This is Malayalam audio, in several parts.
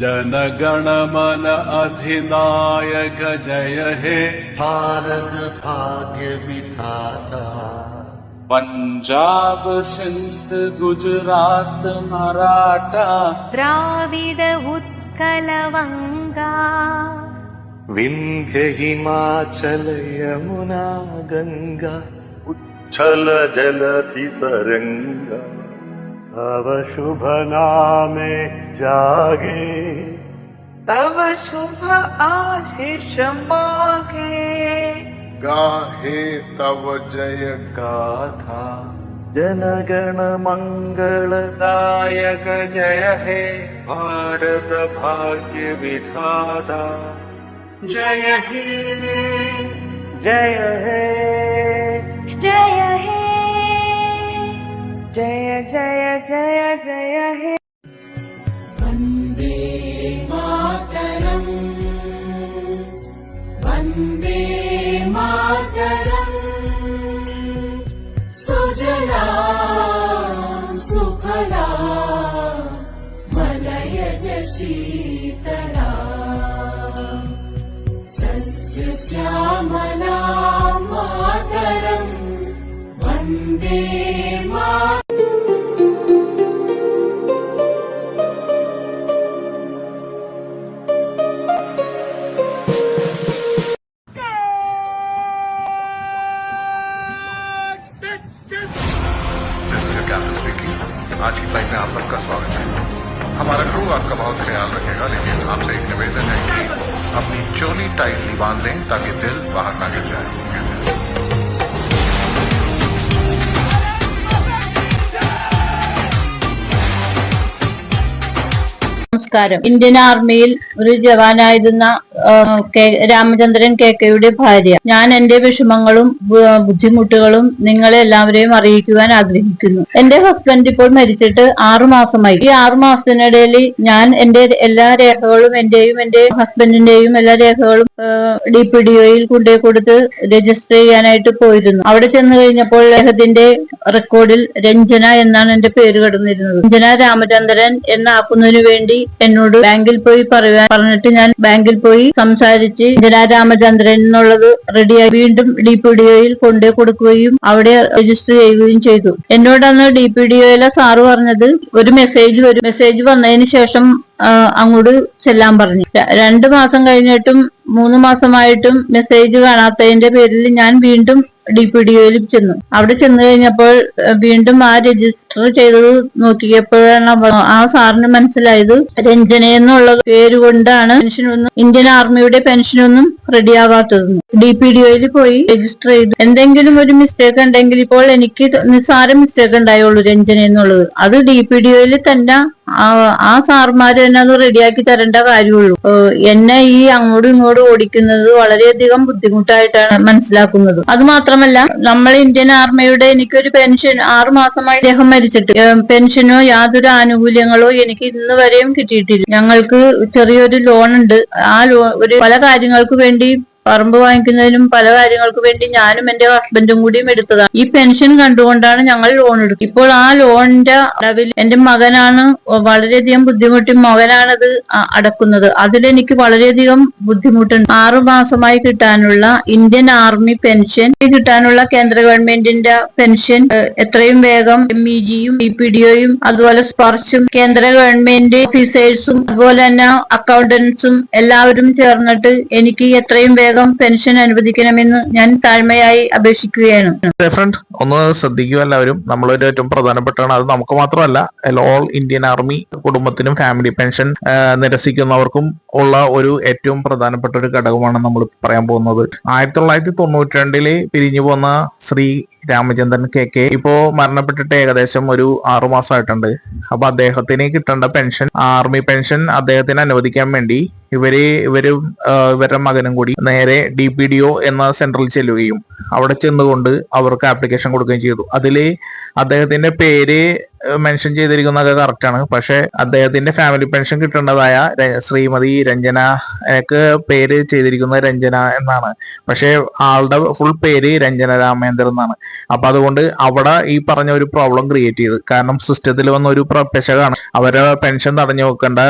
जनगणमन अधिनायक जय हे। भारत भाग्य विधाता। पंजाब सिंध गुजरात मराठा। द्राविड उत्कलवङ्गा विन्ध्य हिमाचल यमुना गङ्गा उच्छल जलधि तरङ्गा तव शुभ नामे जागे। तव शुभ आशीष मागे। गाहे तव जय गाथा। जनगण मङ्गलदायक जय हे। भारत भाग्य विधाता। जय हे। जय हे। जय हे जय जय जय जय हे। वन्दे मातरम्। सुजला सुफला मलयज शीतला सस्य श्यामला मातरम्। वन्दे मा टाइटली बांध लें ताकि दिल बाहर ना गिर जाए നമസ്കാരം ഇന്ത്യൻ ആർമിയിൽ ഒരു ജവാനായിരുന്ന ആ, കെ രാമചന്ദ്രൻ കെ കെയുടെ ഭാര്യ. ഞാൻ എന്റെ വിഷമങ്ങളും ബുദ്ധിമുട്ടുകളും നിങ്ങളെ എല്ലാവരെയും അറിയിക്കുവാൻ ആഗ്രഹിക്കുന്നു. എന്റെ ഹസ്ബൻഡ് ഇപ്പോൾ മരിച്ചിട്ട് ആറു മാസമായി. ഈ ആറു മാസത്തിനിടയിൽ ഞാൻ എന്റെ എല്ലാ രേഖകളും എന്റെയും എന്റെ ഹസ്ബൻഡിന്റെയും എല്ലാ രേഖകളും ഡി പി ഡി ഒയിൽ കൊണ്ടുപോയി കൊടുത്ത് രജിസ്റ്റർ ചെയ്യാനായിട്ട് പോയിരുന്നു. അവിടെ ചെന്ന് കഴിഞ്ഞപ്പോൾ അദ്ദേഹത്തിന്റെ റെക്കോർഡിൽ രഞ്ജന എന്നാണ് എന്റെ പേര് കിടന്നിരുന്നത്. രഞ്ജന രാമചന്ദ്രൻ എന്നാക്കുന്നതിന് വേണ്ടി എന്നോട് ബാങ്കിൽ പോയി പറയാൻ പറഞ്ഞിട്ട് ഞാൻ ബാങ്കിൽ പോയി സംസാരിച്ച് ഇന്ദിരാ രാമചന്ദ്രൻ എന്നുള്ളത് റെഡിയായി വീണ്ടും ഡി പി ഡി ഒയിൽ കൊണ്ടു കൊടുക്കുകയും അവിടെ രജിസ്റ്റർ ചെയ്യുകയും ചെയ്തു. എന്നോട് അന്ന് ഡി പി ഡി ഒയിലെ സാറ് പറഞ്ഞത് ഒരു മെസ്സേജ് വരും. മെസ്സേജ് വന്നതിന് ശേഷം അങ്ങോട്ട് ചെല്ലാൻ പറഞ്ഞു. രണ്ട് മാസം കഴിഞ്ഞിട്ടും മൂന്ന് മാസമായിട്ടും മെസ്സേജ് കാണാത്തതിന്റെ പേരിൽ ഞാൻ വീണ്ടും ഡി പി ഡി ഒയിൽ ചെന്നു. അവിടെ ചെന്ന് കഴിഞ്ഞപ്പോൾ വീണ്ടും ആ രജിസ്റ്റർ ചെയ്തത് നോക്കിയപ്പോഴാണ് ആ സാറിന് മനസ്സിലായത് രഞ്ജന എന്നുള്ള പേര് കൊണ്ടാണ് പെൻഷനൊന്നും ഇന്ത്യൻ ആർമിയുടെ പെൻഷനൊന്നും റെഡിയാവാത്തതെന്ന്. ഡി പി ഡി ഒയിൽ പോയി രജിസ്റ്റർ ചെയ്തു. എന്തെങ്കിലും ഒരു മിസ്റ്റേക്ക് ഉണ്ടെങ്കിൽ ഇപ്പോൾ എനിക്ക് നിസ്സാര മിസ്റ്റേക്ക് ഉണ്ടായുള്ളൂ രഞ്ജന എന്നുള്ളത്. അത് ഡി പി ഡി ഒയിൽ തന്നെ ആ- സാർമാർ തന്നെ അത് റെഡിയാക്കി തരേണ്ട കാര്യമുള്ളൂ. എന്നെ ഈ അങ്ങോട്ടും ഇങ്ങോട്ടും ഓടിക്കുന്നത് വളരെയധികം ബുദ്ധിമുട്ടായിട്ടാണ് മനസ്സിലാക്കുന്നത്. അത് മാത്രമല്ല നമ്മൾ ഇന്ത്യൻ ആർമിയുടെ എനിക്കൊരു പെൻഷൻ ആറു മാസമായി അദ്ദേഹം മരിച്ചിട്ട് പെൻഷനോ യാതൊരു ആനുകൂല്യങ്ങളോ എനിക്ക് ഇന്ന് വരെയും കിട്ടിയിട്ടില്ല. ഞങ്ങൾക്ക് ചെറിയൊരു ലോൺ ഉണ്ട് ആ ലോ ഒരു പല കാര്യങ്ങൾക്ക് വേണ്ടി പറമ്പ് വാങ്ങിക്കുന്നതിനും പല കാര്യങ്ങൾക്ക് വേണ്ടി ഞാനും എന്റെ ഹസ്ബൻഡും കൂടിയും എടുത്തതാണ്. ഈ പെൻഷൻ കണ്ടുകൊണ്ടാണ് ഞങ്ങൾ ലോൺ എടുത്തത് ഇപ്പോൾ ആ ലോണിന്റെ അടവിൽ എന്റെ മകനാണ് വളരെയധികം ബുദ്ധിമുട്ടി മകനാണത് അടക്കുന്നത്. അതിലെനിക്ക് വളരെയധികം ബുദ്ധിമുട്ടുണ്ട്. ആറു മാസമായി കിട്ടാനുള്ള ഇന്ത്യൻ ആർമി പെൻഷൻ കിട്ടാനുള്ള കേന്ദ്ര ഗവൺമെന്റിന്റെ പെൻഷൻ എത്രയും വേഗം എം ഇ ജിയും ഡി പി ഡി ഒയും അതുപോലെ സ്പർശും കേന്ദ്ര ഗവൺമെന്റ് ഓഫീസേഴ്സും അതുപോലെ തന്നെ അക്കൗണ്ടൻസും എല്ലാവരും ചേർന്നിട്ട് എനിക്ക് എത്രയും വേഗം പെൻഷൻ അനുവദിക്കണമെന്ന് ഞാൻ താഴ്മയായി അപേക്ഷിക്കുകയാണ്. ഫ്രണ്ട് ഒന്ന് ശ്രദ്ധിക്കുക എല്ലാവരും. നമ്മളൊരു ഏറ്റവും പ്രധാനപ്പെട്ടാണ് അത് നമുക്ക് മാത്രമല്ല ഓൾ ഇന്ത്യൻ ആർമി കുടുംബത്തിനും ഫാമിലി പെൻഷൻ നിരസിക്കുന്നവർക്കും ഉള്ള ഒരു ഏറ്റവും പ്രധാനപ്പെട്ട ഒരു ഘടകമാണ് നമ്മൾ പറയാൻ പോകുന്നത്. ആയിരത്തി തൊള്ളായിരത്തി തൊണ്ണൂറ്റി രണ്ടിൽ പിരിഞ്ഞു പോന്ന ശ്രീ രാമചന്ദ്രൻ കെ കെ ഇപ്പോ മരണപ്പെട്ടിട്ട് ഏകദേശം ഒരു ആറു മാസമായിട്ടുണ്ട്. അപ്പൊ അദ്ദേഹത്തിന് കിട്ടേണ്ട പെൻഷൻ ആർമി പെൻഷൻ അദ്ദേഹത്തിന് അനുവദിക്കാൻ വേണ്ടി ഇവർ ഇവരും ഇവരുടെ മകനും കൂടി നേരെ ഡി പി ഡി ഒ എന്ന സെന്ററിൽ ചെല്ലുകയും അവിടെ ചെന്നുകൊണ്ട് അവർക്ക് ആപ്ലിക്കേഷൻ കൊടുക്കുകയും ചെയ്തു. അതിൽ അദ്ദേഹത്തിന്റെ പേര് മെൻഷൻ ചെയ്തിരിക്കുന്നതൊക്കെ കറക്റ്റ് ആണ്. പക്ഷെ അദ്ദേഹത്തിന്റെ ഫാമിലി പെൻഷൻ കിട്ടേണ്ടതായ ശ്രീമതി രഞ്ജനക്ക് പേര് ചെയ്തിരിക്കുന്നത് രഞ്ജന എന്നാണ്. പക്ഷെ ആളുടെ ഫുൾ പേര് രഞ്ജന രാമേന്ദ്രൻ എന്നാണ്. അപ്പൊ അതുകൊണ്ട് അവിടെ ഈ പറഞ്ഞ ഒരു പ്രോബ്ലം ക്രിയേറ്റ് ചെയ്ത്. കാരണം സിസ്റ്റത്തിൽ വന്ന ഒരു പ്രശകാണ് അവരെ പെൻഷൻ തടഞ്ഞു വെക്കേണ്ട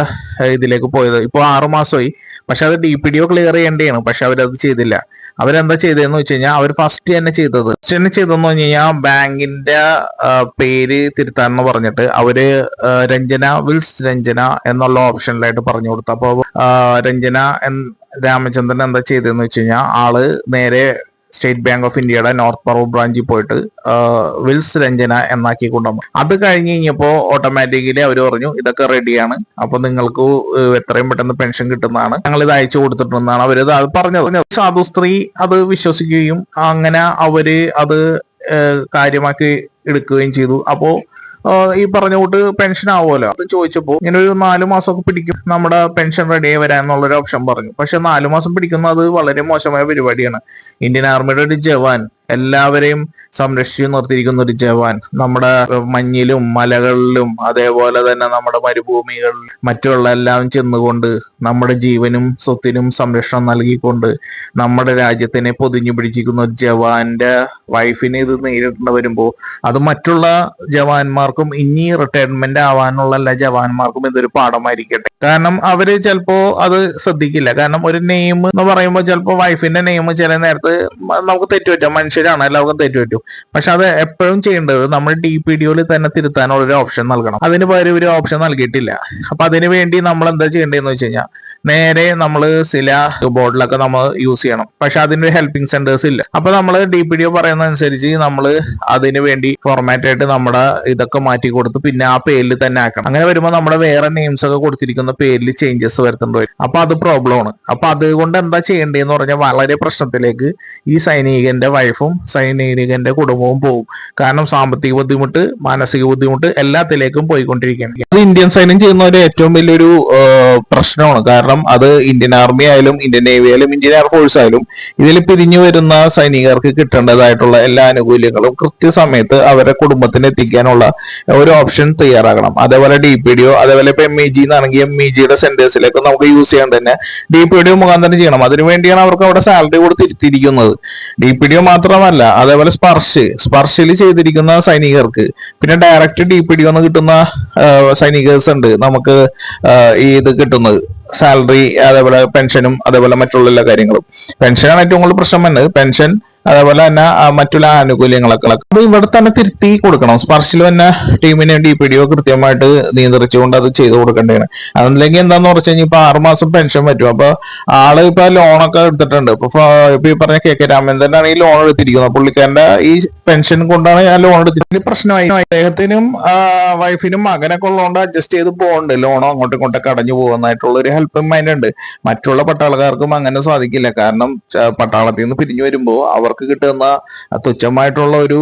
ഇതിലേക്ക് പോയത്. ഇപ്പൊ ആറു മാസമായി. പക്ഷെ അത് D P D O clear ചെയ്യേണ്ടതാണ്. പക്ഷെ അവരത് ചെയ്തില്ല. അവരെന്താ ചെയ്തതെന്ന് വെച്ച് കഴിഞ്ഞാൽ അവർ ഫസ്റ്റ് തന്നെ ചെയ്തത്. ഫസ്റ്റ് തന്നെ ചെയ്തതെന്ന് പറഞ്ഞു കഴിഞ്ഞാൽ ബാങ്കിന്റെ പേര് തിരുത്താൻ പറഞ്ഞിട്ട് അവർ രഞ്ജന വിൽസ് രഞ്ജന എന്നുള്ള ഓപ്ഷനിലായിട്ട് പറഞ്ഞു കൊടുത്തു. അപ്പൊ രഞ്ജന രാമചന്ദ്രൻ എന്താ ചെയ്തതെന്ന് വെച്ച് കഴിഞ്ഞാൽ ആൾ നേരെ സ്റ്റേറ്റ് ബാങ്ക് ഓഫ് ഇന്ത്യയുടെ നോർത്ത് പറവൂർ ബ്രാഞ്ചിൽ പോയിട്ട് വിൽസ് രഞ്ജന എന്നാക്കി കൊണ്ടുവന്നു. അത് കഴിഞ്ഞ് കഴിഞ്ഞപ്പോൾ ഓട്ടോമാറ്റിക്കലി അവർ പറഞ്ഞു ഇതൊക്കെ റെഡിയാണ് അപ്പൊ നിങ്ങൾക്ക് എത്രയും പെട്ടെന്ന് പെൻഷൻ കിട്ടുന്നതാണ്. ഞങ്ങൾ ഇത് അയച്ചു കൊടുത്തിട്ടുണ്ടെന്നാണ് അവരത് അത് പറഞ്ഞത്. സാധു സ്ത്രീ അത് വിശ്വസിക്കുകയും അങ്ങനെ അവർ അത് കാര്യമാക്കി എടുക്കുകയും ചെയ്തു. അപ്പോ ആഹ് ഈ പറഞ്ഞ കൂട്ട് പെൻഷൻ ആവുമല്ലോ? അത് ചോദിച്ചപ്പോ ഇങ്ങനെ ഒരു നാലു മാസമൊക്കെ പിടിക്കും നമ്മുടെ പെൻഷൻ റെഡി ആയി വരാൻ എന്നുള്ളൊരു ഓപ്ഷൻ പറഞ്ഞു. പക്ഷെ നാല് മാസം പിടിക്കുന്നത് അത് വളരെ മോശമായ പരിപാടിയാണ്. ഇന്ത്യൻ ആർമിയുടെ ഒരു ജവാൻ എല്ലാവരെയും സംരക്ഷിച്ചു നിർത്തിയിരിക്കുന്ന ഒരു ജവാൻ നമ്മുടെ മഞ്ഞിലും മലകളിലും അതേപോലെ തന്നെ നമ്മുടെ മരുഭൂമികളിൽ മറ്റുള്ള എല്ലാം ചെന്നുകൊണ്ട് നമ്മുടെ ജീവനും സ്വത്തിനും സംരക്ഷണം നൽകിക്കൊണ്ട് നമ്മുടെ രാജ്യത്തിനെ പൊതിഞ്ഞു പിടിച്ചിരിക്കുന്ന ഒരു ജവാന്റെ വൈഫിനെ ഇത് നേരിടേണ്ടി വരുമ്പോൾ അത് മറ്റുള്ള ജവാന്മാർക്കും ഇനി റിട്ടയർമെന്റ് ആവാനുള്ള എല്ലാ ജവാന്മാർക്കും ഇതൊരു പാഠമായിരിക്കട്ടെ. കാരണം അവർ ചിലപ്പോ അത് ശ്രദ്ധിക്കില്ല. കാരണം ഒരു നെയിം എന്ന് പറയുമ്പോൾ ചിലപ്പോ വൈഫിന്റെ നെയിം ചില നേരത്ത് നമുക്ക് തെറ്റുപറ്റും. മനുഷ്യരാണ് എല്ലാവർക്കും തെറ്റുപറ്റും പക്ഷെ അത് എപ്പോഴും ചെയ്യേണ്ടത് നമ്മൾ ഡി പി ഡിയോയിൽ തന്നെ തിരുത്താനുള്ള ഒരു ഓപ്ഷൻ നൽകണം. അതിന് പകരം ഒരു ഓപ്ഷൻ നൽകിയിട്ടില്ല. അപ്പൊ അതിന് വേണ്ടി നമ്മൾ എന്താ ചെയ്യേണ്ടതെന്ന് വെച്ച് കഴിഞ്ഞാൽ നേരെ നമ്മൾ ചില ബോർഡിലൊക്കെ നമ്മൾ യൂസ് ചെയ്യണം. പക്ഷെ അതിന് ഹെൽപ്പിംഗ് സെന്റേഴ്സ് ഇല്ല. അപ്പൊ നമ്മൾ ഡി പി ഡി ഒ പറയുന്ന അനുസരിച്ച് നമ്മൾ അതിന് വേണ്ടി ഫോർമാറ്റ് ആയിട്ട് നമ്മുടെ ഇതൊക്കെ മാറ്റി കൊടുത്ത് പിന്നെ ആ പേരിൽ തന്നെ ആക്കണം. അങ്ങനെ വരുമ്പോൾ നമ്മുടെ വേറെ നെയിംസ് ഒക്കെ കൊടുത്തിരിക്കുന്ന പേരിൽ ചേഞ്ചസ് വരുത്തേണ്ടി വരും അപ്പൊ അത് പ്രോബ്ലം ആണ്. അപ്പൊ അതുകൊണ്ട് എന്താ ചെയ്യേണ്ടതെന്ന് പറഞ്ഞാൽ വളരെ പ്രശ്നത്തിലേക്ക് ഈ സൈനികന്റെ വൈഫും സൈനികന്റെ കുടുംബവും പോകും. കാരണം സാമ്പത്തിക ബുദ്ധിമുട്ട് മാനസിക ബുദ്ധിമുട്ട് എല്ലാത്തിലേക്കും പോയിക്കൊണ്ടിരിക്കുകയാണ്. അത് ഇന്ത്യൻ സൈന്യം ചെയ്യുന്ന ഒരു ഏറ്റവും വലിയൊരു പ്രശ്നമാണ്. കാരണം അത് ഇന്ത്യൻ ആർമി ആയാലും ഇന്ത്യൻ നേവി ആയാലും ഇന്ത്യൻ എയർഫോഴ്സ് ആയാലും ഇതിൽ പിരിഞ്ഞു വരുന്ന സൈനികർക്ക് കിട്ടേണ്ടതായിട്ടുള്ള എല്ലാ ആനുകൂല്യങ്ങളും കൃത്യസമയത്ത് അവരെ കുടുംബത്തിന് എത്തിക്കാനുള്ള ഒരു ഓപ്ഷൻ തയ്യാറാക്കണം അതേപോലെ ഡി പി ഡിഒ അതേപോലെ ഇപ്പൊ എം ഇ ജി എന്നാണെങ്കിൽ എം ഇ ജിയുടെ സെന്റേഴ്സിലേക്ക് നമുക്ക് യൂസ് ചെയ്യാൻ തന്നെ ഡി പി ഡിഒ മുഖാന്തരം ചെയ്യണം. അതിനുവേണ്ടിയാണ് അവർക്ക് അവിടെ സാലറി കൊടുത്തിരുത്തിയിരിക്കുന്നത് ഡി പി ഡിഒ മാത്രമല്ല അതേപോലെ സ്പർശ് സ്പർശിൽ ചെയ്തിരിക്കുന്ന സൈനികർക്ക് പിന്നെ ഡയറക്റ്റ് ഡി പി ഡിഒന്ന് കിട്ടുന്ന സൈനികേഴ്സ് ഉണ്ട് നമുക്ക് ഈ ഇത് കിട്ടുന്നത്. സാലറി അതേപോലെ പെൻഷനും അതേപോലെ മറ്റുള്ള എല്ലാ കാര്യങ്ങളും. പെൻഷനാണ് ഏറ്റവും കൂടുതൽ പ്രശ്നം വന്നത് പെൻഷൻ അതേപോലെ തന്നെ മറ്റുള്ള ആനുകൂല്യങ്ങളൊക്കെ. അത് ഇവിടെ തന്നെ തിരുത്തി കൊടുക്കണം. സ്പർശിൽ തന്നെ ടീമിന് ഡി പി ഡി ഒ കൃത്യമായിട്ട് നിയന്ത്രിച്ചുകൊണ്ട് അത് ചെയ്തു കൊടുക്കേണ്ടതാണ്. അതല്ലെങ്കിൽ എന്താന്ന് പറഞ്ഞു കഴിഞ്ഞാൽ ഇപ്പൊ ആറുമാസം പെൻഷൻ പറ്റും. അപ്പൊ ആൾ ഇപ്പൊ ലോണൊക്കെ എടുത്തിട്ടുണ്ട്. ഇപ്പൊ ഇപ്പൊ ഈ പറഞ്ഞ കെ കെ രാമേന്ദ്രനാണ് ഈ ലോൺ എടുത്തിരിക്കുന്നത്. പുള്ളിക്കാരന്റെ ഈ പെൻഷൻ കൊണ്ടാണ് ഞാൻ ലോൺ എടുത്തിരിക്കുന്നത് പ്രശ്നമായി. അദ്ദേഹത്തിനും വൈഫിനും മകനൊക്കെ ഉള്ളതുകൊണ്ട് അഡ്ജസ്റ്റ് ചെയ്ത് പോകുന്നുണ്ട് ലോണോ അങ്ങോട്ടും ഇങ്ങോട്ടൊക്കെ അടഞ്ഞു പോകുന്നതായിട്ടുള്ള ഒരു ഹെൽപ്പിംഗ് മൈൻഡ് ഉണ്ട്. മറ്റുള്ള പട്ടാളക്കാർക്കും അങ്ങനെ സാധിക്കില്ല. കാരണം പട്ടാളത്തിൽ നിന്ന് പിരിഞ്ഞു വരുമ്പോൾ അവർക്ക് കിട്ടുന്ന തുച്ഛമായിട്ടുള്ള ഒരു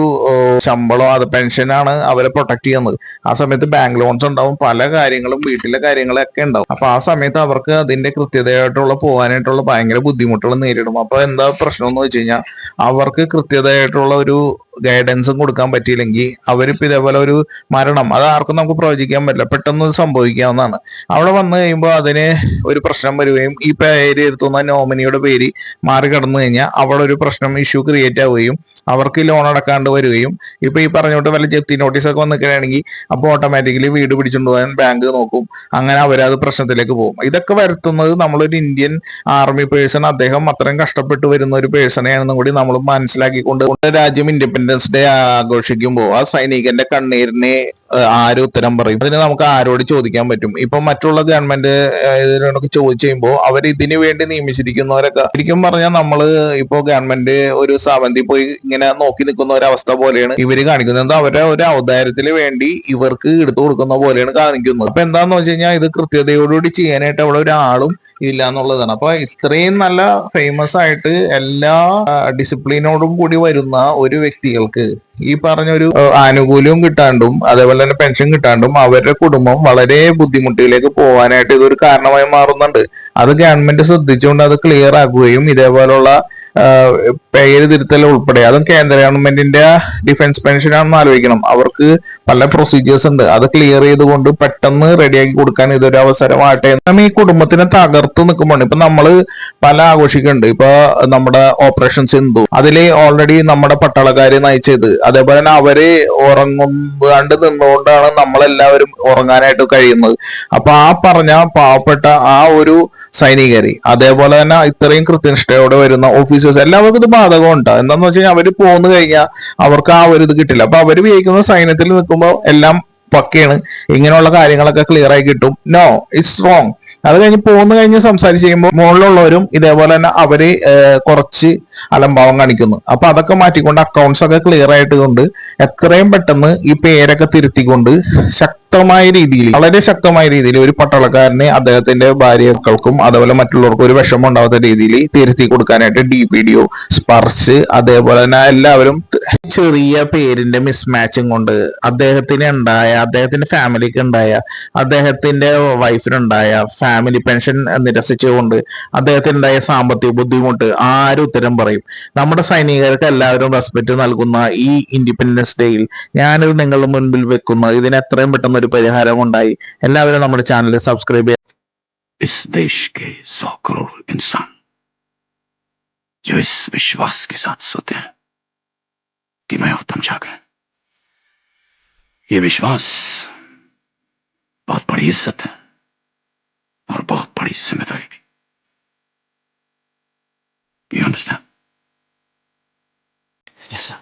ശമ്പളം അത് പെൻഷനാണ് അവരെ പ്രൊട്ടക്ട് ചെയ്യുന്നത്. ആ സമയത്ത് ബാങ്ക് ലോൺസ് ഉണ്ടാവും. പല കാര്യങ്ങളും വീട്ടിലെ കാര്യങ്ങളൊക്കെ ഉണ്ടാവും. അപ്പൊ ആ സമയത്ത് അവർക്ക് അതിന്റെ കൃത്യതയായിട്ടുള്ള പോകാനായിട്ടുള്ള ഭയങ്കര ബുദ്ധിമുട്ടുകൾ നേരിടും. അപ്പൊ എന്താ പ്രശ്നം എന്ന് വെച്ച് കഴിഞ്ഞാൽ അവർക്ക് കൃത്യതയായിട്ടുള്ള ഒരു ഗൈഡൻസും കൊടുക്കാൻ പറ്റിയില്ലെങ്കിൽ അവരിപ്പോ ഇതേപോലെ ഒരു മരണം അത് ആർക്കും നമുക്ക് പ്രവചിക്കാൻ പറ്റില്ല. പെട്ടെന്ന് സംഭവിക്കാവുന്നതാണ്. അവിടെ വന്നു കഴിയുമ്പോൾ അതിന് ഒരു പ്രശ്നം വരികയും ഈ പേര് എടുത്തുന്ന നോമിനിയുടെ പേര് മാറി കടന്നു കഴിഞ്ഞാൽ അവിടെ ഒരു പ്രശ്നം ഇഷ്യൂ ക്രിയേറ്റ് ആവുകയും അവർക്ക് ലോൺ അടക്കാണ്ട് വരികയും ഇപ്പൊ ഈ പറഞ്ഞോട്ട് വല്ല ജപ്തി നോട്ടീസ് ഒക്കെ വന്നിക്കുകയാണെങ്കിൽ അപ്പോൾ ഓട്ടോമാറ്റിക്കലി വീട് പിടിച്ചുകൊണ്ട് പോകാൻ ബാങ്ക് നോക്കും. അങ്ങനെ അവരത് പ്രശ്നത്തിലേക്ക് പോകും. ഇതൊക്കെ വരുത്തുന്നത് നമ്മളൊരു ഇന്ത്യൻ ആർമി പേഴ്സൺ അദ്ദേഹം അത്രയും കഷ്ടപ്പെട്ട് വരുന്ന ഒരു പേഴ്സണെയാണെന്നും കൂടി നമ്മൾ മനസ്സിലാക്കിക്കൊണ്ട് രാജ്യം ഇൻഡിപെൻഡൻസ് ഡേ ആഘോഷിക്കുമ്പോൾ ആ സൈനികന്റെ കണ്ണീരിനെ ആര് ഉത്തരം പറയും? അതിന് നമുക്ക് ആരോട് ചോദിക്കാൻ പറ്റും? ഇപ്പൊ മറ്റുള്ള ഗവൺമെന്റ് ഇതിനോടൊക്കെ ചോദിച്ചു കഴിയുമ്പോൾ അവർ ഇതിനു വേണ്ടി നിയമിച്ചിരിക്കുന്നവരൊക്കെ. ശരിക്കും പറഞ്ഞാൽ നമ്മൾ ഇപ്പോ ഗവൺമെന്റ് ഒരു സാവന്തി പോയി ഇങ്ങനെ നോക്കി നിൽക്കുന്ന ഒരവസ്ഥ പോലെയാണ് ഇവർ കാണിക്കുന്നത്. എന്താ അവരുടെ ഒരു അവതാരത്തിന് വേണ്ടി ഇവർക്ക് എടുത്തു കൊടുക്കുന്ന പോലെയാണ് കാണിക്കുന്നത്. അപ്പൊ എന്താന്ന് വെച്ച് കഴിഞ്ഞാൽ ഇത് കൃത്യതയോടുകൂടി ചെയ്യാനായിട്ട് അവിടെ ഒരാളും ഇല്ല എന്നുള്ളതാണ്. അപ്പൊ ഇത്രയും നല്ല ഫേമസ് ആയിട്ട് എല്ലാ ഡിസിപ്ലിനോടും കൂടി വരുന്ന ഒരു വ്യക്തികൾക്ക് ഈ പറഞ്ഞൊരു ഒരു ആനുകൂല്യവും കിട്ടാണ്ടും അതേപോലെ തന്നെ പെൻഷൻ കിട്ടാണ്ടും അവരുടെ കുടുംബം വളരെ ബുദ്ധിമുട്ടിലേക്ക് പോകാനായിട്ട് ഇതൊരു കാരണമായി മാറുന്നുണ്ട്. അത് ഗവൺമെന്റ് ശ്രദ്ധിച്ചുകൊണ്ട് അത് ക്ലിയർ ആക്കുകയും ഇതേപോലുള്ള പേര് തിരുത്തൽ ഉൾപ്പെടെ. അതും കേന്ദ്ര ഗവൺമെന്റിന്റെ ഡിഫൻസ് പെൻഷൻ ആണെന്ന് ആലോചിക്കണം. അവർക്ക് പല പ്രൊസീജിയേഴ്സ് ഉണ്ട്. അത് ക്ലിയർ ചെയ്തുകൊണ്ട് പെട്ടെന്ന് റെഡിയാക്കി കൊടുക്കാൻ ഇതൊരു അവസരമാകട്ടെ നമ്മൾ ഈ കുടുംബത്തിനെ തകർത്ത് നിൽക്കുമ്പോൾ ഇപ്പൊ നമ്മൾ പല ആഘോഷിക്കുന്നുണ്ട്. ഇപ്പൊ നമ്മുടെ ഓപ്പറേഷൻ സിന്ധു. അതിൽ ഓൾറെഡി നമ്മുടെ പട്ടാളക്കാരെ നയിച്ചത്. അതേപോലെ തന്നെ അവർ ഉറങ്ങാണ്ട് നിന്നുകൊണ്ടാണ് നമ്മളെല്ലാവരും ഉറങ്ങാനായിട്ട് കഴിയുന്നത്. അപ്പൊ ആ പറഞ്ഞ പാവപ്പെട്ട ആ ഒരു സൈനികരെ അതേപോലെ തന്നെ ഇത്രയും കൃത്യനിഷ്ഠയോടെ വരുന്ന ഓഫീസേഴ്സ് എല്ലാവർക്കും ഇത് ബാധകമുണ്ട്. എന്താന്ന് വെച്ച് കഴിഞ്ഞാൽ അവർ പോന്നു കഴിഞ്ഞാൽ അവർക്ക് ആ ഒരു ഇത് കിട്ടില്ല. അപ്പൊ അവർ വിജയിക്കുന്ന സൈന്യത്തിൽ നിൽക്കുമ്പോൾ എല്ലാം പക്കയാണ്. ഇങ്ങനെയുള്ള കാര്യങ്ങളൊക്കെ ക്ലിയർ ആയി കിട്ടും. നോ ഇറ്റ്സ് റോങ് അത് കഴിഞ്ഞ് പോന്നു കഴിഞ്ഞ് സംസാരിച്ച് കഴിയുമ്പോൾ മുകളിലുള്ളവരും ഇതേപോലെ തന്നെ അവർ കുറച്ച് അലംഭാവം കാണിക്കുന്നു. അപ്പൊ അതൊക്കെ മാറ്റിക്കൊണ്ട് അക്കൗണ്ട്സ് ഒക്കെ ക്ലിയർ ആയിട്ട് കൊണ്ട് എത്രയും പെട്ടെന്ന് ഈ പേരൊക്കെ തിരുത്തിക്കൊണ്ട് ശക്തമായ രീതിയിൽ വളരെ ശക്തമായ രീതിയിൽ ഒരു പട്ടാളക്കാരനെ അദ്ദേഹത്തിന്റെ ഭാര്യകൾക്കും അതുപോലെ മറ്റുള്ളവർക്കും ഒരു വിഷമം ഉണ്ടാവാത്ത രീതിയിൽ തിരുത്തി കൊടുക്കാനായിട്ട് D P D O Sparsh അതേപോലെ തന്നെ എല്ലാവരും ചെറിയ പേരിന്റെ മിസ്മാച്ചും കൊണ്ട് അദ്ദേഹത്തിന് ഉണ്ടായ അദ്ദേഹത്തിന്റെ ഫാമിലിക്ക് ഉണ്ടായ അദ്ദേഹത്തിന്റെ വൈഫിനുണ്ടായ ഫാമിലി പെൻഷൻ നിരസിച്ചുകൊണ്ട് അദ്ദേഹത്തിനുണ്ടായ സാമ്പത്തിക ബുദ്ധിമുട്ട് ആരും ഉത്തരം പറയും. നമ്മുടെ സൈനികർക്ക് എല്ലാവരും റെസ്പെക്ട് നൽകുന്ന ഈ ഇൻഡിപെൻഡൻസ് ഡേയിൽ ഞാനിത് നിങ്ങളുടെ മുൻപിൽ വെക്കുന്നത് ഇതിനെത്രയും പെട്ടെന്ന് ഒരു പരിഹാരം ഉണ്ടായി എല്ലാവരും നമ്മുടെ ചാനൽ സബ്സ്ക്രൈബ് ചെയ്യുക इस देश के सौ करोड़ इंसान जो इस विश्वास के साथ सोते हैं कि मैं और तुम जागे ये विश्वास बहुत बड़ी इज्जत है और बहुत बड़ी जिम्मेदारी भी यू अंडरस्टैंड यस सर